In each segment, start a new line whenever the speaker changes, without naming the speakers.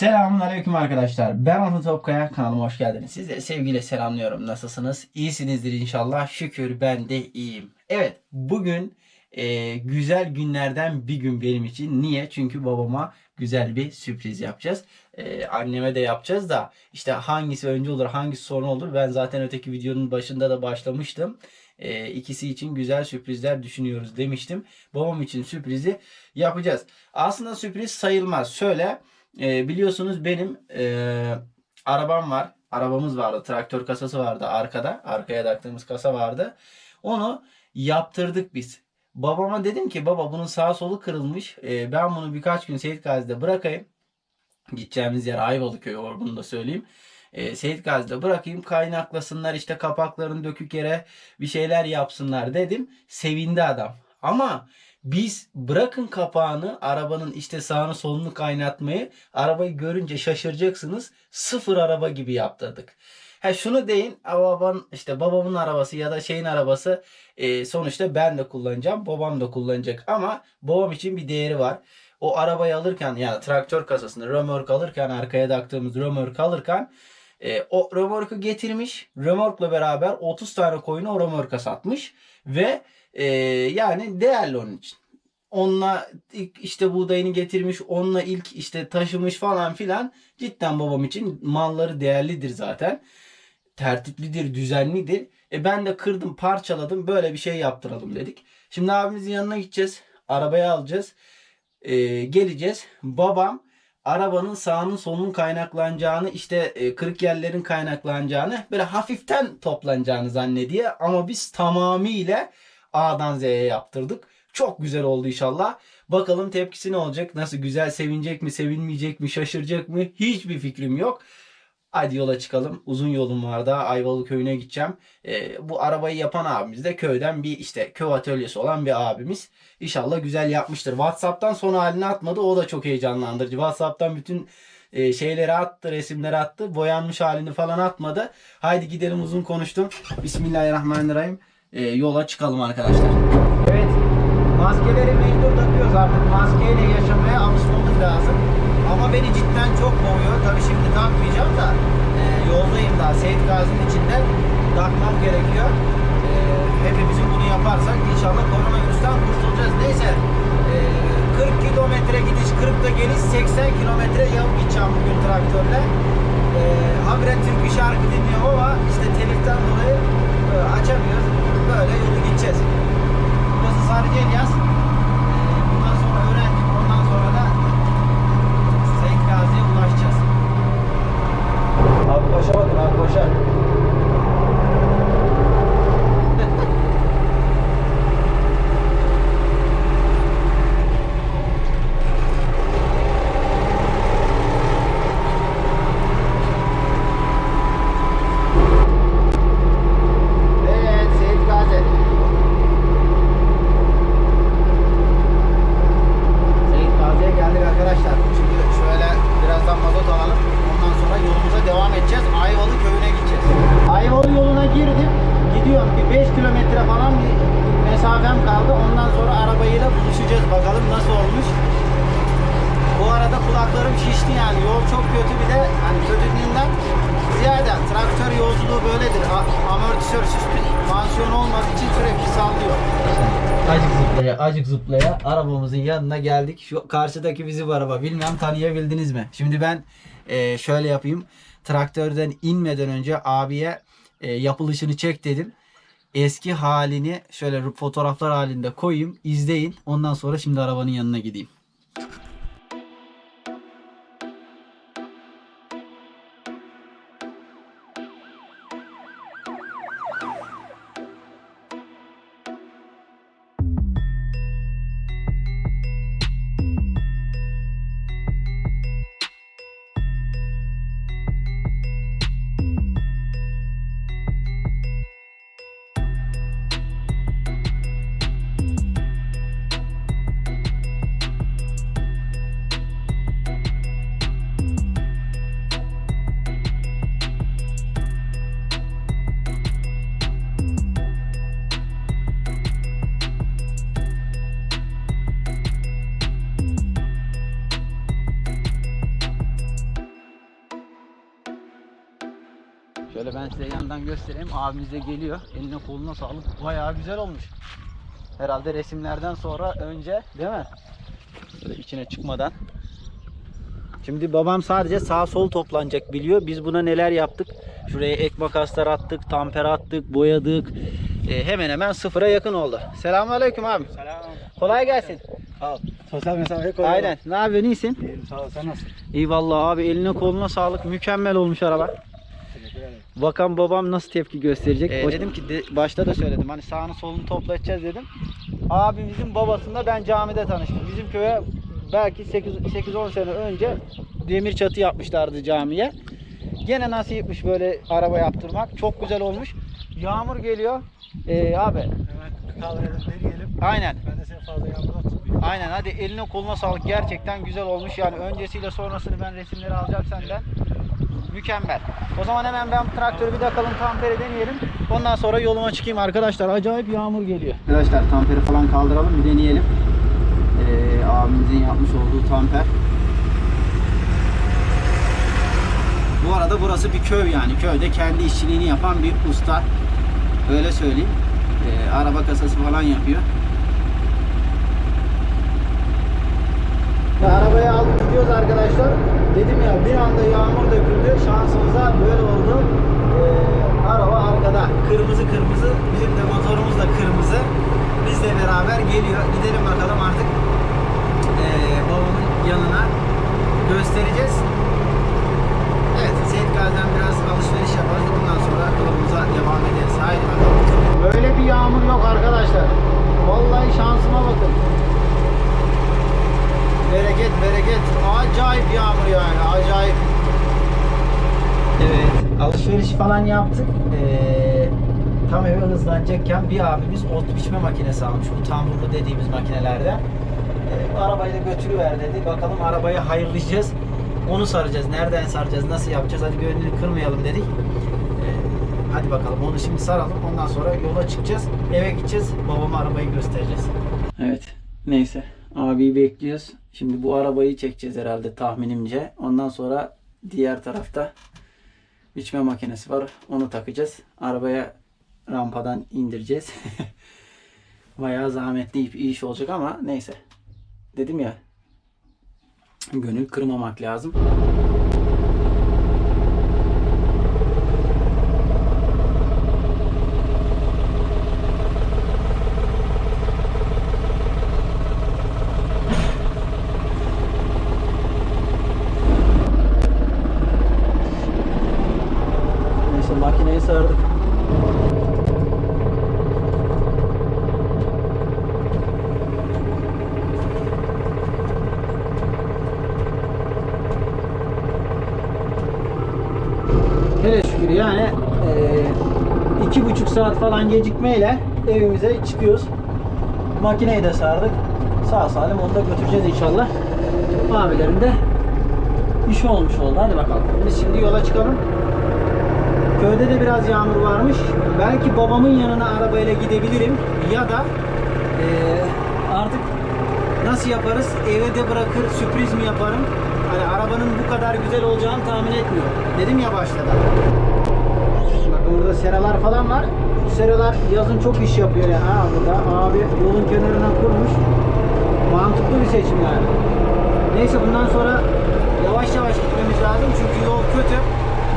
Selamun Aleyküm arkadaşlar. Ben Orhun Topkaya. Kanalıma hoş geldiniz. Size sevgiyle selamlıyorum. Nasılsınız? İyisinizdir inşallah. Şükür ben de iyiyim. Evet bugün e, güzel günlerden bir gün benim için. Niye? Çünkü babama güzel bir sürpriz yapacağız. E, anneme de yapacağız da işte hangisi önce olur hangisi sonra olur. Ben zaten öteki videonun başında da başlamıştım. E, ikisi için güzel sürprizler düşünüyoruz demiştim. Babam için sürprizi yapacağız. Aslında sürpriz sayılmaz. Şöyle e, biliyorsunuz benim e, arabam var. Arabamız vardı. Traktör kasası vardı arkada. Arkaya taktığımız kasa vardı. Onu yaptırdık biz. Babama dedim ki baba bunun sağ solu kırılmış. E, ben bunu birkaç gün Seyit Gazi'de bırakayım. Gideceğimiz yer Ayvalık köyü or bunu da söyleyeyim. E, Seyit Gazi'de bırakayım kaynaklasınlar işte kapaklarını dökük yere bir şeyler yapsınlar dedim. Sevindi adam. Ama biz bırakın kapağını arabanın işte sağını solunu kaynatmayı arabayı görünce şaşıracaksınız. Sıfır araba gibi yaptırdık. Ha şunu deyin babanın işte babamın arabası ya da şeyin arabası e, sonuçta ben de kullanacağım babam da kullanacak ama babam için bir değeri var. O arabayı alırken yani traktör kasasını römork alırken arkaya taktığımız römork alırken e, o römorku getirmiş römorkla beraber 30 tane koyunu o römorka satmış ve ee, yani değerli onun için. Onunla ilk işte buğdayını getirmiş, onunla ilk işte taşımış falan filan. Cidden babam için malları değerlidir zaten. Tertiplidir, düzenlidir. E ben de kırdım, parçaladım. Böyle bir şey yaptıralım dedik. Şimdi abimizin yanına gideceğiz. Arabaya alacağız. E, geleceğiz. Babam arabanın sağının solunun kaynaklanacağını işte e, kırık yerlerin kaynaklanacağını böyle hafiften toplanacağını zannediyor. Ama biz tamamıyla A'dan Z'ye yaptırdık. Çok güzel oldu inşallah. Bakalım tepkisi ne olacak? Nasıl güzel sevinecek mi, sevinmeyecek mi, şaşıracak mı? Hiçbir fikrim yok. Hadi yola çıkalım. Uzun yolum var daha. Ayvalık köyüne gideceğim. Ee, bu arabayı yapan abimiz de köyden bir işte köy atölyesi olan bir abimiz. İnşallah güzel yapmıştır. WhatsApp'tan son halini atmadı. O da çok heyecanlandırıcı. WhatsApp'tan bütün e, şeyleri attı, resimleri attı. Boyanmış halini falan atmadı. Haydi gidelim uzun konuştum. Bismillahirrahmanirrahim e, yola çıkalım arkadaşlar. Evet maskeleri mecbur takıyoruz artık maskeyle yaşamaya alışmamız lazım. Ama beni cidden çok boğuyor. Tabii şimdi takmayacağım da e, yoldayım daha Seyit Gazi'nin içinde takmam gerekiyor. E, hepimizin bunu yaparsak inşallah koronavirüsten kurtulacağız. Neyse e, 40 kilometre gidiş 40 da geliş 80 kilometre yol gideceğim bugün traktörle. E, habire türkü şarkı dinliyorum ama işte teliften dolayı e, açamıyoruz. Böyle yolu gideceğiz. Burası Sarıcı Elyas. Ee, Bundan sonra öğrendik. Ondan sonra da Seyit Gazi'ye ulaşacağız. Abi koşa bakın abi koşa. Evet Seyit Gazi. Seyit Gazi'ye geldik arkadaşlar. Şimdi şöyle birazdan mazot alalım. Ondan sonra yolumuza devam edeceğiz. Ayvalı köyüne gideceğiz. Ayvalı yoluna girdim. Gidiyorum bir 5 kilometre falan bir mesafem kaldı. Ondan sonra arabayla buluşacağız. Bakalım nasıl olmuş. Bu arada kulaklarım şişti yani. Yol çok kötü bir de hani kötülüğünden ziyade traktör yolculuğu böyledir. Amortisör süspansiyon olmadığı için sürekli sallıyor. Acık zıplaya, acık zıplaya arabamızın yanına geldik. Şu karşıdaki bizim araba. Bilmem tanıyabildiniz mi? Şimdi ben e, şöyle yapayım. Traktörden inmeden önce abiye e, yapılışını çek dedim. Eski halini şöyle fotoğraflar halinde koyayım, izleyin. Ondan sonra şimdi arabanın yanına gideyim. Yandan göstereyim. Abimiz de geliyor. Eline koluna sağlık. Bayağı güzel olmuş. Herhalde resimlerden sonra önce değil mi? Böyle içine çıkmadan. Şimdi babam sadece sağ sol toplanacak biliyor. Biz buna neler yaptık? Şuraya ek makaslar attık, tamper attık, boyadık. Ee, hemen hemen sıfıra yakın oldu. Selamünaleyküm abi.
Selam.
Kolay gelsin.
Sağ ol. Sosyal mesafe koyalım.
Aynen. Ne yapıyorsun? İyisin?
İyiyim sağ ol. Sen nasılsın?
İyi vallahi abi eline koluna sağlık. Mükemmel olmuş araba. Bakan babam nasıl tepki gösterecek?
Ee,
dedim ki de- başta da söyledim. Hani sağını solunu toplatacağız dedim. Abimizin babasında ben camide tanıştım. Bizim köye belki 8-10 sene önce demir çatı yapmışlardı camiye. Gene nasipmiş böyle araba yaptırmak. Çok güzel olmuş. Yağmur geliyor. Ee, abi
Hemen kaldıralım, deneyelim.
aynen.
Ben de seni fazla yağmurdan tutmayayım.
Aynen hadi eline koluna sağlık. Gerçekten güzel olmuş. Yani öncesiyle sonrasını ben resimleri alacağım senden. Mükemmel. O zaman hemen ben traktörü bir takalım tamperi deneyelim. Ondan sonra yoluma çıkayım arkadaşlar. Acayip yağmur geliyor. Arkadaşlar tamperi falan kaldıralım bir deneyelim. Ee, abimizin yapmış olduğu tamper. Bu arada burası bir köy yani. Köyde kendi işçiliğini yapan bir usta. Öyle söyleyeyim. Ee, araba kasası falan yapıyor. Ve arabayı arkadaşlar. Dedim ya bir anda yağmur döküldü. Şansımıza böyle oldu. Ee, araba arkada. Kırmızı kırmızı. Bizim de motorumuz da kırmızı. Bizle beraber geliyor. Gidelim bakalım artık ee, babamın yanına göstereceğiz. Evet, Seyit biraz alışveriş yaparız. Ondan sonra yolumuza devam ederiz. Haydi bakalım. Böyle bir yağmur yok arkadaşlar. Vallahi şansıma bakın. Bereket bereket. Acayip yağmur yani. Acayip. Evet. Alışveriş falan yaptık. Ee, tam eve hızlanacakken bir abimiz ot biçme makinesi almış. Bu tamburlu dediğimiz makinelerden. Ee, arabayı da götürüver dedi. Bakalım arabayı hayırlayacağız. Onu saracağız. Nereden saracağız? Nasıl yapacağız? Hadi gönlünü kırmayalım dedik. Ee, hadi bakalım onu şimdi saralım. Ondan sonra yola çıkacağız. Eve gideceğiz. Babama arabayı göstereceğiz. Evet. Neyse. Abiyi bekliyoruz. Şimdi bu arabayı çekeceğiz herhalde tahminimce. Ondan sonra diğer tarafta biçme makinesi var. Onu takacağız. Arabaya rampadan indireceğiz. Bayağı zahmetli bir iş olacak ama neyse. Dedim ya gönül kırmamak lazım. Neyse makineyi sardık. Hele şükür yani eee, iki buçuk saat falan gecikmeyle evimize çıkıyoruz. Makineyi de sardık. Sağ salim onu da götüreceğiz inşallah. Abilerin de işi olmuş oldu. Hadi bakalım. Biz şimdi yola çıkalım. Köyde de biraz yağmur varmış. Belki babamın yanına arabayla gidebilirim. Ya da eee, artık nasıl yaparız? Eve de bırakır sürpriz mi yaparım? Hani arabanın bu kadar güzel olacağını tahmin etmiyorum. Dedim ya başta da. Bakın burada seralar falan var. Bu seralar yazın çok iş yapıyor ya. Ha burada abi yolun kenarına kurmuş. Mantıklı bir seçim yani. Neyse bundan sonra yavaş yavaş gitmemiz lazım çünkü yol kötü.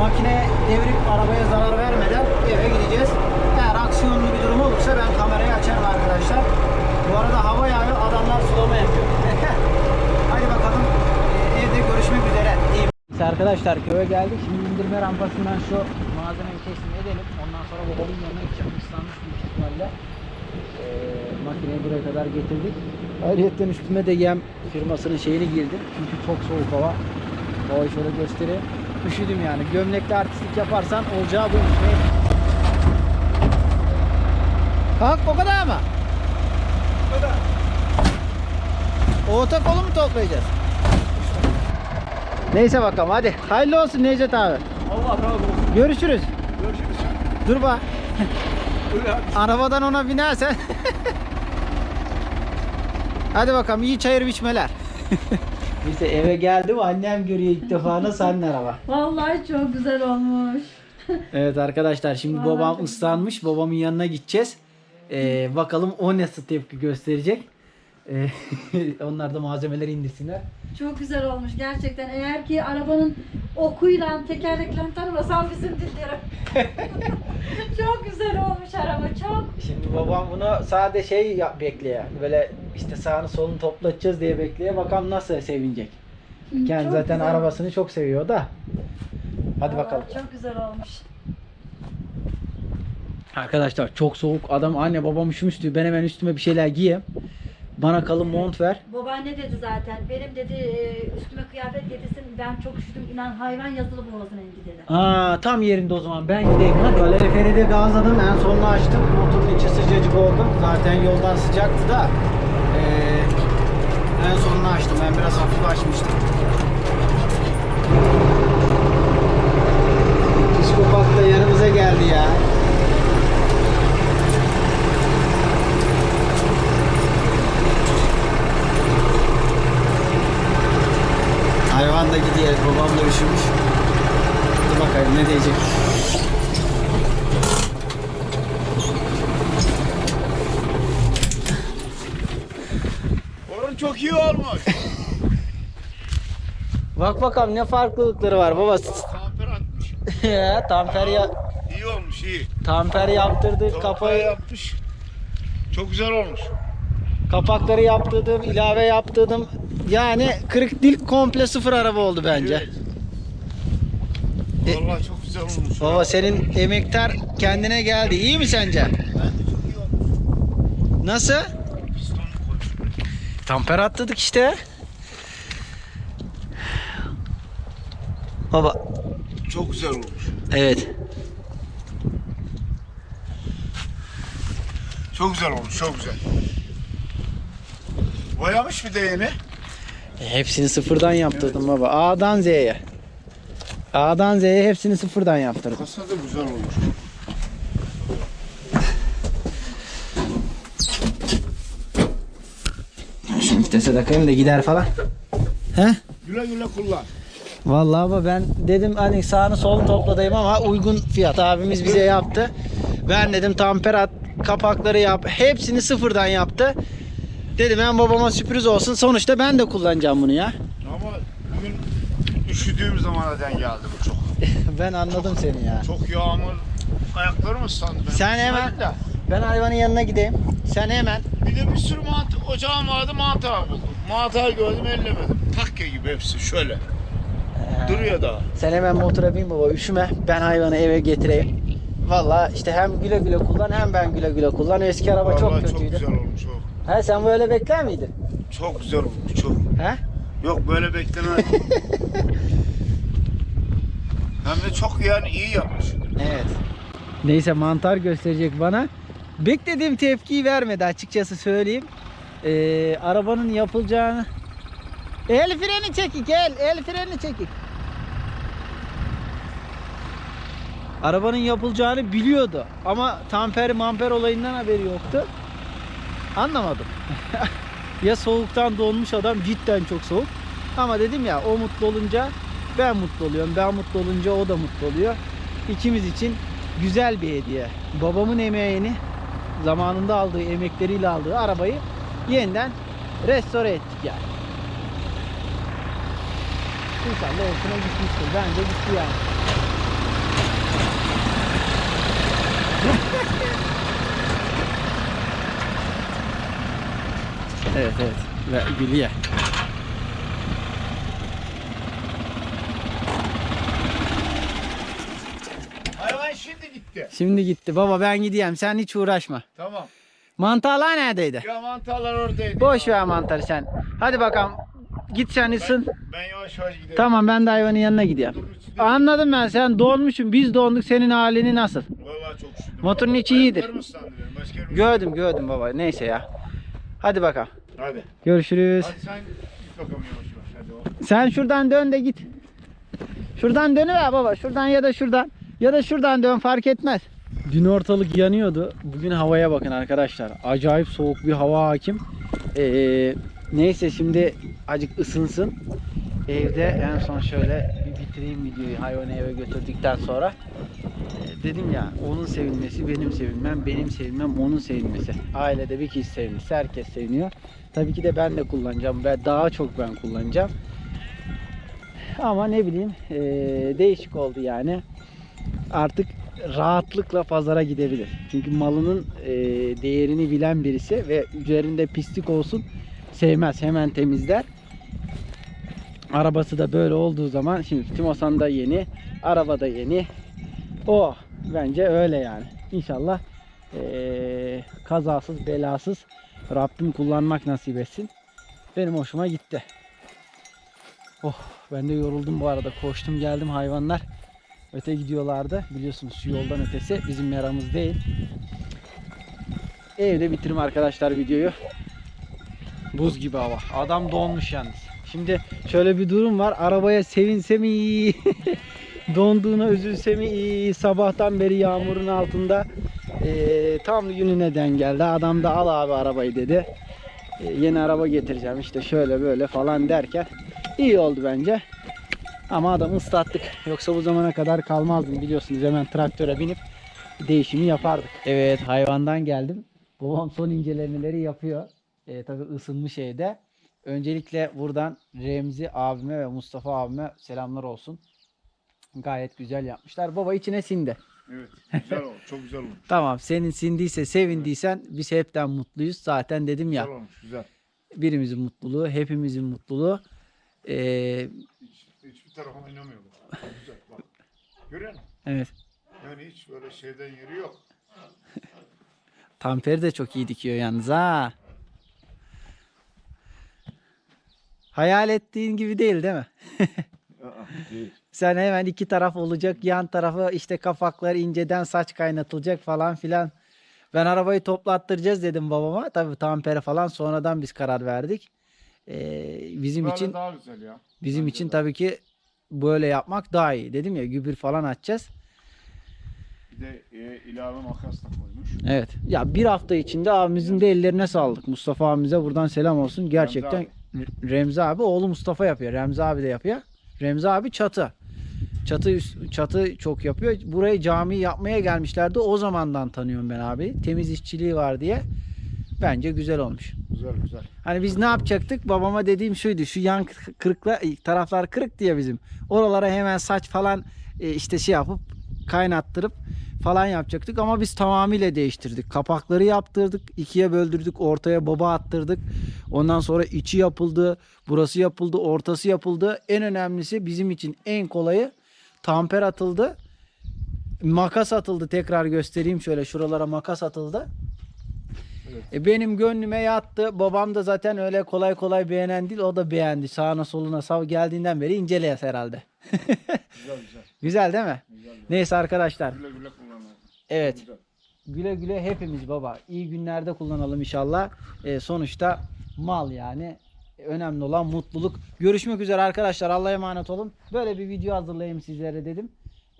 Makine devrip arabaya zarar vermeden eve gideceğiz. Eğer aksiyonlu bir durum olursa ben kamerayı açarım arkadaşlar. Bu arada hava yağıyor, adamlar sulama yapıyor. Hadi bakalım görüşmek üzere. İyi. Arkadaşlar köye geldik. Şimdi indirme rampasından şu malzemeyi teslim edelim. Ondan sonra babamın yanına gideceğim. Islanmış büyük ihtimalle. Ee, makineyi buraya kadar getirdik. Ayrıca üstüme de yem firmasının şeyini giydim. Çünkü çok soğuk hava. Havayı şöyle göstereyim. Üşüdüm yani. Gömlekle artistlik yaparsan olacağı buymuş. Neyse. Kalk o kadar mı? Orta kolu mu toplayacağız? Neyse bakalım hadi. Hayırlı olsun Necdet abi.
Allah razı olsun.
Görüşürüz.
Görüşürüz.
Dur bak. Arabadan ona binersen. Hadi bakalım iyi çayır biçmeler. Neyse eve geldim annem görüyor ilk defa nasıl anne araba.
Vallahi çok güzel olmuş.
Evet arkadaşlar şimdi
Vallahi
babam ıslanmış. Babamın yanına gideceğiz. Ee, bakalım o nasıl tepki gösterecek. Ee, onlar da malzemeleri indirsinler.
Çok güzel olmuş gerçekten. Eğer ki arabanın okuyla, tekerleklerini tanımasan bizim dillerim. çok güzel olmuş araba çok.
Şimdi babam bunu sade şey yap, bekliyor. Böyle işte sağını solunu toplatacağız diye bekliyor. Bakalım nasıl sevinecek. Kendi
Çok
zaten
güzel.
arabasını çok seviyor da. Hadi
Vallahi
bakalım.
Çok güzel olmuş.
Arkadaşlar çok soğuk. Adam anne babam üşümüş diyor. Ben hemen üstüme bir şeyler giyeyim. Bana kalın mont ver.
Babaanne dedi zaten. Benim dedi e, üstüme kıyafet getirsin. Ben çok üşüdüm. İnan hayvan yazılı boğazına indi dedi.
Aa tam yerinde o zaman. Ben gideyim. Hadi. Kaloriferi de gazladım. En sonunu açtım. Motorun içi sıcacık oldu. Zaten yoldan sıcaktı da. Ee, en sonunu açtım. Ben biraz hafif açmıştım. Psikopat da yanımıza geldi ya. Hayvan da gidiyor. Babam da üşümüş. Dur bakalım ne diyecek.
Orun çok iyi olmuş.
Bak bakalım ne farklılıkları var baba.
Kamper atmış.
tamper ya
İyi olmuş iyi.
tamper yaptırdık,
Kafayı
kafayı
yapmış. Çok güzel olmuş.
kapakları yaptırdım, ilave yaptırdım. Yani kırık dil komple sıfır araba oldu bence.
Evet. Vallahi çok güzel olmuş.
Baba senin emektar kendine geldi. İyi mi sence?
Ben de çok iyi olmuş.
Nasıl? Tamper atladık işte. Baba
Çok güzel olmuş.
evet.
Çok güzel olmuş. Çok güzel. Boyamış bir de yeni.
E, Hepsini sıfırdan yaptırdım baba. A'dan Z'ye. A'dan Z'ye hepsini sıfırdan yaptırdım.
Kasa da güzel olmuş.
Şu vitese takayım da gider falan. He?
Güle güle kullan.
Vallahi ama ben dedim hani sağını solunu topladayım ama uygun fiyat abimiz bize yaptı. Ben dedim tamper at kapakları yap. Hepsini sıfırdan yaptı. Dedim ben babama sürpriz olsun. Sonuçta ben de kullanacağım bunu ya.
Ama bugün üşüdüğüm zamana denk geldi bu çok.
ben anladım seni ya.
Çok yağmur. Ayaklarım ıslandı. benim.
Sen hemen
de.
ben hayvanın yanına gideyim. Sen hemen
Bir de bir sürü mantı, ocağım vardı mantar buldum. Mantar gördüm ellemedim. Takke gibi hepsi şöyle. Duruyor daha.
Sen hemen motora bin baba üşüme. Ben hayvanı eve getireyim. Vallahi işte hem güle güle kullan hem ben güle güle kullan. Eski araba çok
Vallahi
kötüydü.
çok güzel olmuş o.
He sen böyle bekler miydin?
Çok güzel olmuş çok.
He?
Yok böyle beklemez. Hem de çok yani iyi yapmış.
Evet. Neyse mantar gösterecek bana. Beklediğim tepkiyi vermedi açıkçası söyleyeyim. Ee, arabanın yapılacağını... El freni çekik el, el freni çekik. Arabanın yapılacağını biliyordu ama tamper mamper olayından haberi yoktu. Anlamadım. ya soğuktan donmuş adam cidden çok soğuk. Ama dedim ya o mutlu olunca ben mutlu oluyorum. Ben mutlu olunca o da mutlu oluyor. İkimiz için güzel bir hediye. Babamın emeğini zamanında aldığı emekleriyle aldığı arabayı yeniden restore ettik yani. İnşallah hoşuna gitmiştir. Bence gitti yani. Evet evet. Ve gülüyor.
Hayvan şimdi gitti.
Şimdi gitti. Baba ben gideyim. Sen hiç uğraşma.
Tamam.
Mantarlar neredeydi?
Ya mantarlar oradaydı.
Boş
ya.
ver mantarı sen. Hadi bakalım. Git sen ısın.
Ben yavaş yavaş gidelim.
Tamam ben de hayvanın yanına gidiyorum. Anladım ben sen donmuşsun. Biz donduk senin halini nasıl?
Vallahi çok üşüdüm.
Motorun içi iyidir.
Şey
Gördüm gördüm baba. Neyse ya. Hadi bakalım.
Hadi.
Görüşürüz.
Hadi sen git bakalım yavaş yavaş. Hadi o.
Sen şuradan dön de git. Şuradan dönüver baba. Şuradan ya da şuradan. Ya da şuradan dön fark etmez. Dün ortalık yanıyordu. Bugün havaya bakın arkadaşlar. Acayip soğuk bir hava hakim. Ee, neyse şimdi acık ısınsın. Evde en son şöyle bir bitireyim videoyu hayvanı eve götürdükten sonra. Dedim ya onun sevinmesi benim sevinmem, benim sevinmem onun sevinmesi. Ailede bir kişi sevinirse herkes seviniyor. Tabii ki de ben de kullanacağım ve daha çok ben kullanacağım. Ama ne bileyim eee, değişik oldu yani. Artık rahatlıkla pazara gidebilir. Çünkü malının eee, değerini bilen birisi ve üzerinde pislik olsun sevmez. Hemen temizler. Arabası da böyle olduğu zaman şimdi Timosan da yeni, araba da yeni. O bence öyle yani. İnşallah eee, kazasız belasız Rabbim kullanmak nasip etsin. Benim hoşuma gitti. Oh ben de yoruldum bu arada. Koştum geldim hayvanlar. Öte gidiyorlardı. Biliyorsunuz şu yoldan ötesi bizim yaramız değil. Evde bitirim arkadaşlar videoyu. Buz gibi hava. Adam donmuş yalnız. Şimdi şöyle bir durum var. Arabaya sevinse mi donduğuna üzülse mi iyi. Sabahtan beri yağmurun altında eee, tam gününe denk geldi. Adam da al abi arabayı dedi. E, yeni araba getireceğim işte şöyle böyle falan derken iyi oldu bence. Ama adamı ıslattık. Yoksa bu zamana kadar kalmazdım biliyorsunuz. Hemen traktöre binip değişimi yapardık. Evet hayvandan geldim. Babam son incelemeleri yapıyor. E, tabii ısınmış evde. Öncelikle buradan Remzi abime ve Mustafa abime selamlar olsun. Gayet güzel yapmışlar. Baba içine sindi.
Evet. Güzel olmuş. Çok güzel olmuş.
Tamam senin sindiyse sevindiysen biz hepten mutluyuz. Zaten dedim ya
Güzel olmuş. Güzel.
birimizin mutluluğu hepimizin mutluluğu. Ee,
Hiç, hiçbir tarafa oynamıyor. Güzel. Bak. Görüyor musun?
evet
Yani hiç böyle şeyden yeri yok.
Tamperi de çok iyi dikiyor yalnız ha. Hayal ettiğin gibi değil değil mi? Sen hemen iki taraf olacak. Yan tarafı işte kapaklar inceden saç kaynatılacak falan filan. Ben arabayı toplattıracağız dedim babama. Tabii tampere falan sonradan biz karar verdik. Ee, bizim
Böyle
için
daha güzel ya.
bizim
Bence
için
de.
tabii ki böyle yapmak daha iyi. Dedim ya gübür falan atacağız.
Bir de e, ilave makas da koymuş.
Evet. Ya bir hafta içinde abimizin de ellerine sağlık. Mustafa abimize buradan selam olsun. Gerçekten Remzi abi oğlu Mustafa yapıyor. Remzi abi de yapıyor. Remzi abi çatı. Çatı üst- çatı çok yapıyor. Burayı cami yapmaya gelmişlerdi. O zamandan tanıyorum ben abi. Temiz işçiliği var diye. Bence güzel olmuş.
Güzel güzel.
Hani biz ne yapacaktık? Babama dediğim şuydu. Şu yan kırıkla taraflar kırık diye bizim. Oralara hemen saç falan e, işte şey yapıp kaynattırıp falan yapacaktık ama biz tamamıyla değiştirdik. Kapakları yaptırdık, ikiye böldürdük, ortaya baba attırdık. Ondan sonra içi yapıldı, burası yapıldı, ortası yapıldı. En önemlisi bizim için en kolayı tamper atıldı. Makas atıldı tekrar göstereyim şöyle şuralara makas atıldı. E benim gönlüme yattı. Babam da zaten öyle kolay kolay beğenen değil. O da beğendi. Sağına soluna sav geldiğinden beri inceleyiz herhalde.
Güzel güzel.
Güzel değil mi?
güzel.
Neyse arkadaşlar.
Güle güle.
Evet. Güle güle hepimiz baba. İyi günlerde kullanalım inşallah. E, sonuçta mal yani. Önemli olan mutluluk. Görüşmek üzere arkadaşlar. Allah'a emanet olun. Böyle bir video hazırlayayım sizlere dedim.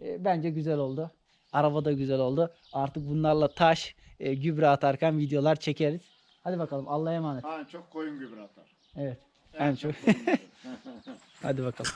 E, bence güzel oldu. Araba da güzel oldu. Artık bunlarla taş, e, gübre atarken videolar çekeriz. Hadi bakalım. Allah'a emanet.
Ha çok koyun gübre atar.
Evet.
En
En çok.
gübre.
Hadi bakalım.